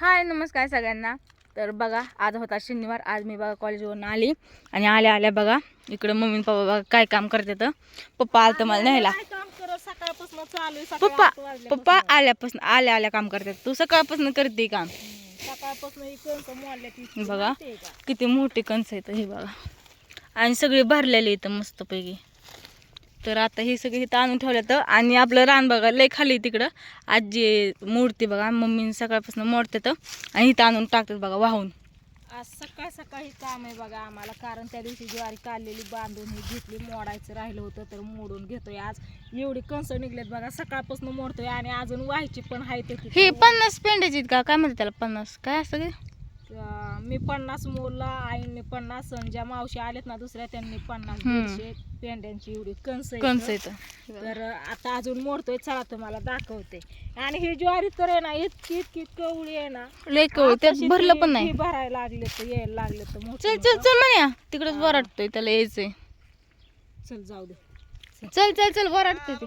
हाय नमस्कार सगळ्यांना. तर बघा आज होता शनिवार. आज मी बघा कॉलेजवरून आली आणि आल्या आल्या बघा. इकडं मम्मी पप्पा बघा काय काम करतात. पप्पा आलं तर मला न्यायला. करत पप्पा. पप्पा आल्यापासून आल्या आल्या काम करतात. तू सकाळपासून करते काम? कणसं बघा? किती मोठी कंस आहेत हे बघा. आणि सगळे भरलेले इथं मस्तपैकी. तर आता हे सगळे इथं आणून ठेवलं तर आणि आपलं रान बघा लय खाली तिकडं. आजी मूर्ती बघा मम्मी सकाळपासून मोडतात. आणि इथं आणून टाकतात बघा वाहून. आज सकाळ सकाळी काम आहे बघा आम्हाला कारण त्या दिवशी ज्वारी काढलेली बांधून ही घेतली मोडायचं राहिलं होतं तर मोडून घेतोय आज. एवढी कणसं निघलेत बघा सकाळपासून मोडतोय आणि अजून व्हायची पण आहे ते. हे पन्नास पेंड्याची का? काय म्हणतात त्याला पन्नास? काय असतं मी पन्नास मोडला आईने पन्नास आणि ज्या मावशी आलेत ना दुसऱ्या त्यांनी पन्नास हम्म. दीडशे पेंड्यांची एवढी कणसं आहेत. कंस येतं तर आता अजून मोडतोय चला तुम्हाला दाखवते. आणि ही ज्वारी तर आहे ना इतकी इतकी कवळी आहे ना. लय कवळ त्यात भरलं पण नाही. भरायला लागले तर यायला लागले तर मोठं चल चल. चल म्हण्या तिकडच वराटतोय त्याला यायचंय. चल जाऊ दे. चल चल चल वराटतोय ते.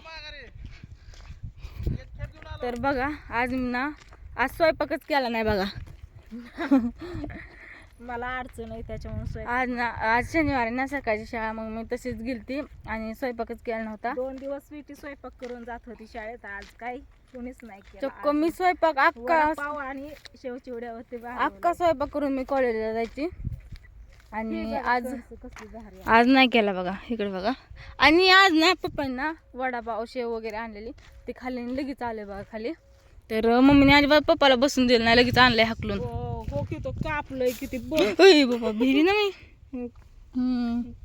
तर बघा आज मी ना आज स्वयंपाकच केला नाही बघा. मला अडचण आहे त्याच्यामुळे आज ना आज शनिवार आहे ना सकाळची शाळा मग मी तशीच गेलती आणि स्वयंपाकच केला नव्हता. दोन दिवस स्वीटी स्वयंपाक करून जात होती शाळेत आज काही कोणीच नाही केलं. चक्क मी स्वयंपाक अक्का वडापाव आणि शेवचिवड्या होते अक्का स्वयंपाक करून मी कॉलेजला जायची. आणि आज कसली भारी आज नाही केला बघा इकडे बघा. आणि आज ना पप्पांना वडापाव शेव वगैरे आणलेली. ते खाली आणि लगेच आले बघा खाली. तर मम्मीने अजिबात पप्पाला बसून दिलं नाही लगेच आणलंय हाकलून. हो हो की तो कापलंय किती बघ बाबा भिली ना मी.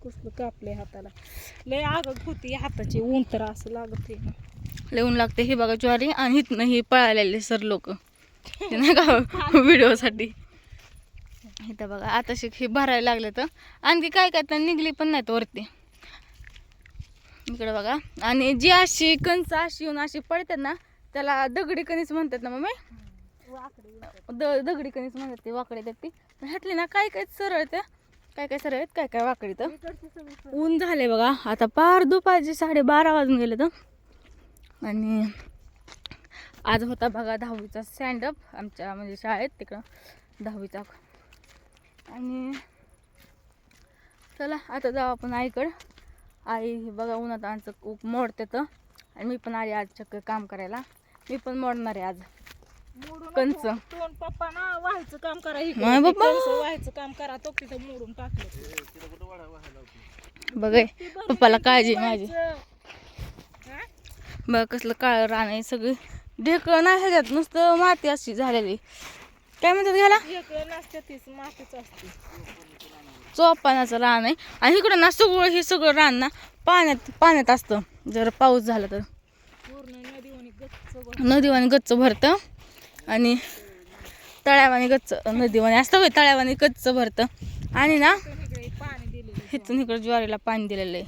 कसलं कापलंय हाताला. लय आग होती हाताची ऊन तर असं लागत लय ऊन लागते हे बघा ज्वारी आणि इथनं हे पळालेले सर लोक. नाही का व्हिडिओसाठी. इथं बघा आता शिक हे भरायला लागले तर. आणखी काय काय तर निघली पण नाहीत वरती. इकडे बघा. आणि जी अशी कंच अशी येऊन अशी पडतात ना त्याला दगडी कणीस म्हणतात ना मम्मी? द दगडी कणीस म्हणतात ते वाकडी तर ती. पण ह्यातली ना काय काय सरळ त्या काय काय सरळ आहेत काय काय वाकडी तर ऊन झाले बघा. आता पार दुपारचे साडेबारा वाजून गेले तर आणि आज होता बघा दहावीचा स्टँडअप आमच्या म्हणजे शाळेत तिकडं दहावीचा. आणि चला आता जाऊ आपण आईकडं. आई बघा उन्हात आमचं खूप मोडते तर आणि मी पण आली आज चक्क काम करायला. मी पण मोडणार आहे आज. मोडून कंच. पप्पा ना व्हायचं काम करा इकडे. कंस व्हायचं काम करा तो तिथं मोडून टाकलं. बघ पप्पाला काळजी आहे माझी. हा? बघ कसलं काळं रान आहे सगळी. ढेकळं नाही ह्याच्यात नुसतं माती अशी झालेली. काय म्हणतात घ्याला इकडं नसते तीच मातीच असते. चोपानाचं रान आहे. आणि इकडं ना सगळं हे सगळं रान ना पाण्यात पाण्यात असतं. जर पाऊस झाला तर. नदीवानी गच्च वर. नदीवाणी गच्च भरतं आणि तळ्यावानी गच्च नदीवाणी असतं होय तळ्यावानी गच्च भरतं. आणि ना पण इकडे ज्वारीला पाणी दिलेलं आहे.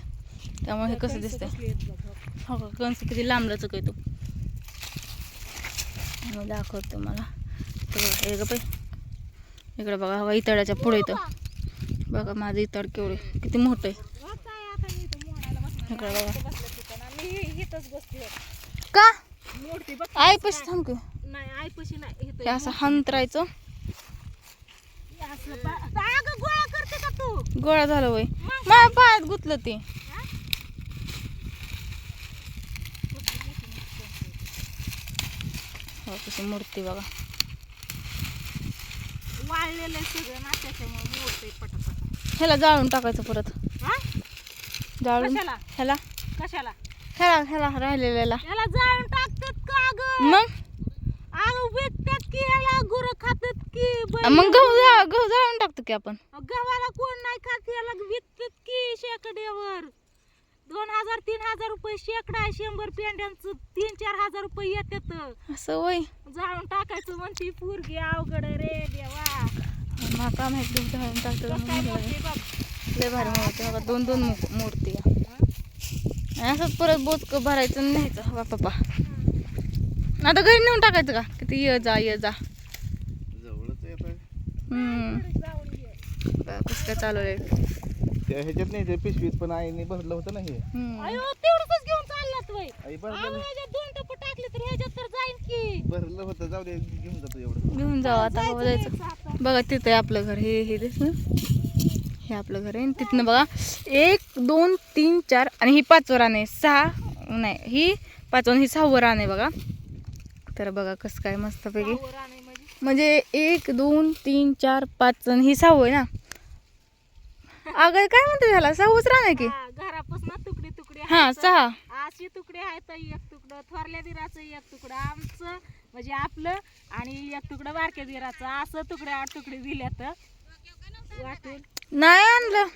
त्यामुळे हे कसं दिसतंय. हो का कंस किती लांबलंच काय तू. दाखवतो मला इथं बघा हे ग बाई. इकडे बघा हवा इतळाच्या पुढे येतं बघा माझं इतळ केवढे किती मोठं आहे. इथं. इकडे बघा. इथं का? मोडती बघ. थांब की. नाही आईपाशी नाही हे असं हंतरायचं. असलं पा- अगं गोळा करते का तू? गोळा झालं वय. माझ्या पायात गुतलं ते. हो? कशी मूर्ती बघा. वाळलेलं आहे सगळं ना त्याच्यामुळे मोडते पटापट. ह्याला जाळून टाकायचं परत. हा? जाळून. कशाला? ह्याला. कशाला? ह्याला ह्याला राहिलेल्याला. याला जाळून टाकतात का अगं मग? अगं विकतात की याला गुरं खातात की बैल? मग गहू जा गहू जाळून टाकतो की आपण. गव्हाला कोण नाही खात याला विकतात की शेकड्यावर? दोन हजार तीन हजार रुपये शेकडा आहे शंभर पेंड्यांचं तीन चार हजार रुपये येतात. असं वय जाळून टाकायचं म्हणती पोरगी अवघड आहे रे देवा. मला काय माहिती गहू जाळून टाकतो बघ काय बोलते बघ. लय भारी मूर्ती बघा दोन दोन मूर्ती. आहे. आणि असंच परत बोचक भरायचं आणि न्यायचं. बा पप्पा. आता घरी नेऊन टाकायचं का? किती ये जा ये जा. कसं काय चालू आहे? त्या ह्याच्यात नाही ते पिशवीत पण आईने भरलं होतं ना हे. हम्म. अयो तेवढंच घेऊन चाललात वय आई भरलं ह्याच्यात दोन टप्पे टाक टाकली तर ह्याच्यात तर जाईन की. भरलं होतं जाऊ दे घेऊन जातो एवढं. घेऊन जाऊ आता जायचं आता. बघा तिथं आहे आपलं घर. हे हे दिसलं. हे आपलं घर आहे. तिथनं बघा एक दोन तीन चार आणि ही पाचवं रान आहे. सहा नाही ही पाचवं आणि ही सहावं रान आहे बघा. तर बघा कसं काय मस्तपैकी. म्हणजे एक दोन तीन चार पाच आणि ही सहावं आहे ना? अगं काय म्हणते सहावंच रान आहे की? घरापासून तुकडे तुकडे हा. सहा. अशी तुकडे आहेत एक तुकडं थोरल्या दिराचं एक तुकडं आमचं म्हणजे आपलं आणि एक तुकडं बारक्या दिराचं. असं तुकडे आठ तुकडे दिल्यात. नाही आणलं.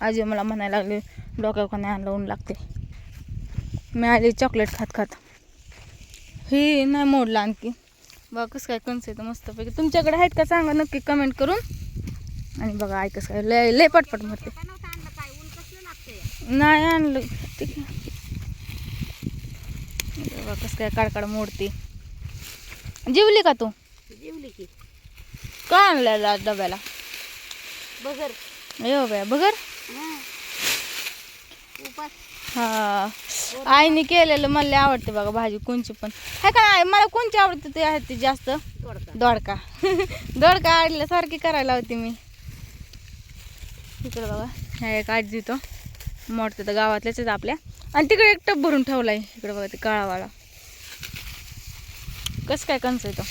आजी मला म्हणायला लागले डोक्यावर नाही आणलं ऊन लागते. मी आली चॉकलेट खात खात. हे नाही मोडलं आणखी. बघा कसं काय कंस येतं मस्तपैकी. तुमच्याकडे आहेत का सांगा नक्की कमेंट करून. आणि बघा ऐकस काय लय लय पटपट म्हणते लागतंय नाही आणलं. ठीक आहे बघा कसं काय काडकाड मोडते. जेवली का तू? जेवली की. का आणलं डब्याला? बगर. येऊ बाय बगर? हा. आईने केलेलं मला आवडते बघा भाजी कोणची पण. है का नाही मला कोणची आवडते ते आहे ती जास्त? दोडका. दोडका. आणल्यासारखी करायला होती मी. इकडे बघा. ह्या एक आजी तो मोडते तर गावातल्याच आहेत आपल्या. आणि तिकडे एक टप भरून ठेवलाय. इकडे बघा ते काळावाळा कसं काय कंच आहे तो?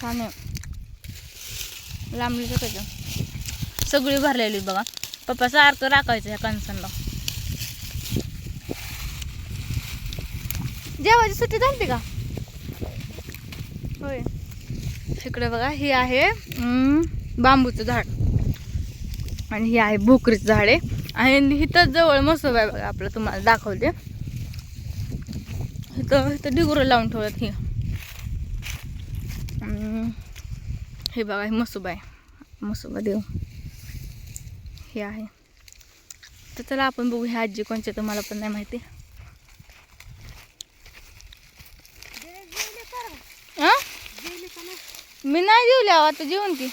छान आहे. लांबली त्याचं सगळी भरलेली बघा. पप्पा सारखं राखायचं ह्या कणसांना जेवायची सुट्टी झाली का? होय. इकडे बघा हे आहे बांबूचं झाड. आणि हे आहे भोकरीचं झाड आहे. आणि इथं जवळ मसोबा आहे बघा आपलं तुम्हाला दाखवते. इथं इथं डिगुरं लावून ठेवत हे. हे बघा हे मसुबा आहे. मसुबा देव हे आहे. तर चला आपण बघू ह्या आजी कोणच्या तर मला पण नाही माहिती. मी नाही जेवले आता जेवण की.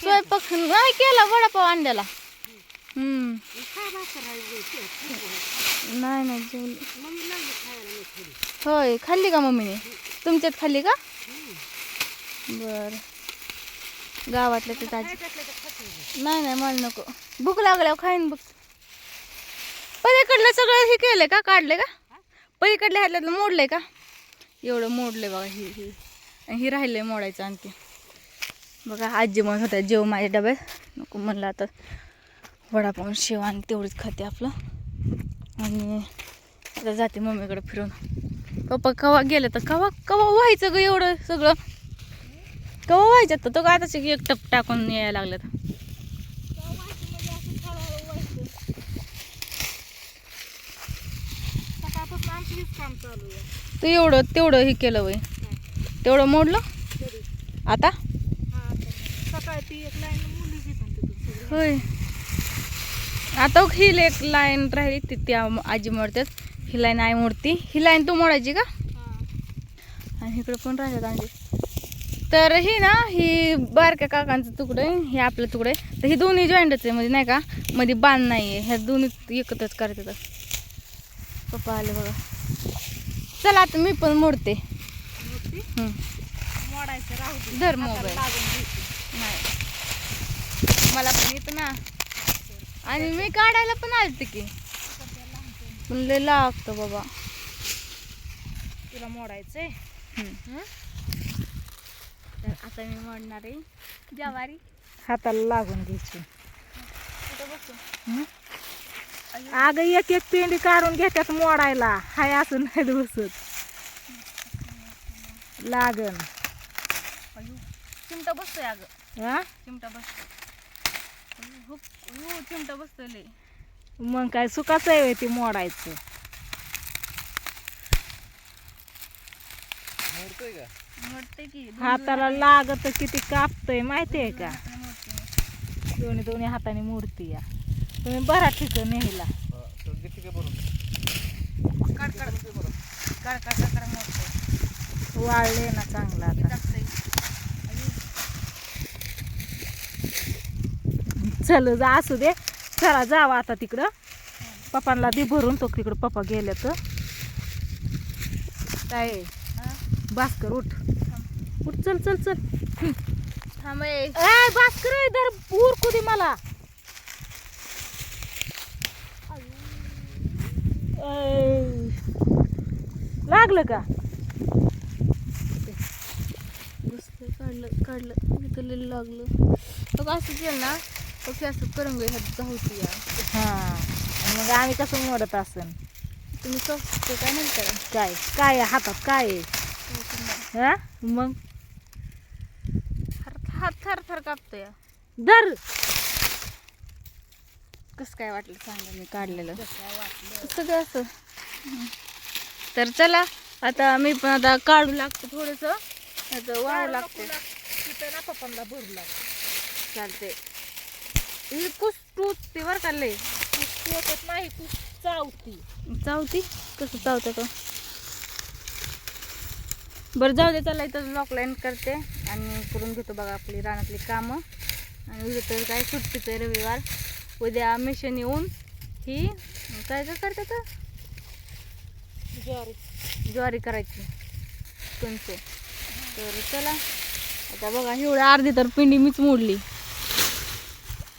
स्वयंपाक नाही केला वडापाव अंड्याला नाही नाही जेवली. होय खाल्ली का मम्मीने? तुमच्यात खाल्ली का? बर. गावातलं ते आजी नाही नाही मला नको. भूक लागल्यावर खाईन बघ पलीकडलं सगळं हे केलंय का? काढलंय का? पलीकडल्या ह्यातलं मोडलंय का? एवढं मोडलंय बघा ही ही. हे ही राहिलंय मोडायचं आणखी. बघा आजी म्हणत होत्या जेव माझ्या डब्यात. नको म्हणलं आता. वडापाव शेव आणि तेवढीच खाते आपलं. आणि आता जाते मम्मीकडे फिरून. पप्पा कवा गेलं तर कवा कवा व्हायचं ग एवढं सगळं? कवा व्हायचं तर तो का आता एक टप टाकून यायला लागलं तू एवढं तेवढं हे केलं वय. तेवढं मोडलं? आता? हा ती होय. आता ही एक लाईन राहिली ती त्या आजी मोडतात ही लाईन आई मोडती. ही लाईन तू मोडायची का? हा. आणि इकडे पण राहिल्यात आमचे तर ही ना ही बारक्या काकांचं तुकडं आहे हे आपलं तुकडं आहे. तर ही दोन्ही जॉईंटच आहे म्हणजे नाही का? मध्ये बांध नाही आहे ह्या दोन्ही एकत्रच करतात. पप्पा आले बघा. चला आता मी पण मोडते. मोडायचं धर मोबाईल. नाही. मला पण येतं ना. आणि मी काढायला पण आलते की. पण लय लागतं बाबा. तुला मोडायचंय? हं. तर आता मी मोडणार आहे. ज्वारी. हाताला लागून घ्यायची. हं? अगं एक एक पेंडी काढून घेतात मोडायला. हाय असं नाही बसत. लागन. अयो चिमटा बसतोय अगं. हा चिमटा बसतोय हो हो चिमटा बसतोय लय. मग काय सुखाचं आहे ते मोडायचं. मोडतोय का? की हाताला लागत किती कापतय माहितीये का? हाताने मोडते. दोन्ही दोन्ही हाताने मूर्ती या. तुम्ही बरा ठीक नेहला. हा, तर किती काय भरून काढ काढ काढ काढ काढ काढ मोडते. वाळले ना चांगला आता. टाकतंय चल जा असू दे. चला जावा आता तिकडं. पप्पांना दे भरून तो तिकडे पप्पा गेले तर काय भास्कर उठ. उठ चल चल चल. थांब इधर पूर कुदी मला. लागलं का? बसलं काढलं काढलं. लई लागलं. बघ असं केलं ना असं ह्यात जाऊती या. हा मग आम्ही कसं मोडत असन. तुम्ही काय म्हणताय? काय काय हातात काय आहे? हा? मग? हात थर थर कापतो या दर कसं काय वाटलं सांगा मी काढलेलं. सगळं असं. तर चला आता मी पण आता काढू लागतो थोडंसं. आता वाळू लागते. तिथं ना पप्पांना भरू लागतं चालते ही कुस टूचते बरं का लय पोटत नाही तू चावती. चावती? कसं चावतं का बरं जाऊ दे चला इथं लॉक लाईन करते. आणि करून घेतो बघा आपली रानातली कामं. आणि उद्या तर काय सुट्टीचं आहे रविवार. उद्या मिशन येऊन ही काय काय करतात ज्वारी. ज्वारी करायची. कंच तर चला. आता बघा एवढं अर्धी तर पिंडी मीच मोडली.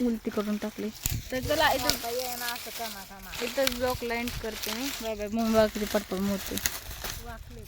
उलटी करून टाकली. तर चला इथं असं कना कना इथं ब्लॉक लाईन करते मी. बाय बाय मुंबई पटपट मोडते. वाकले.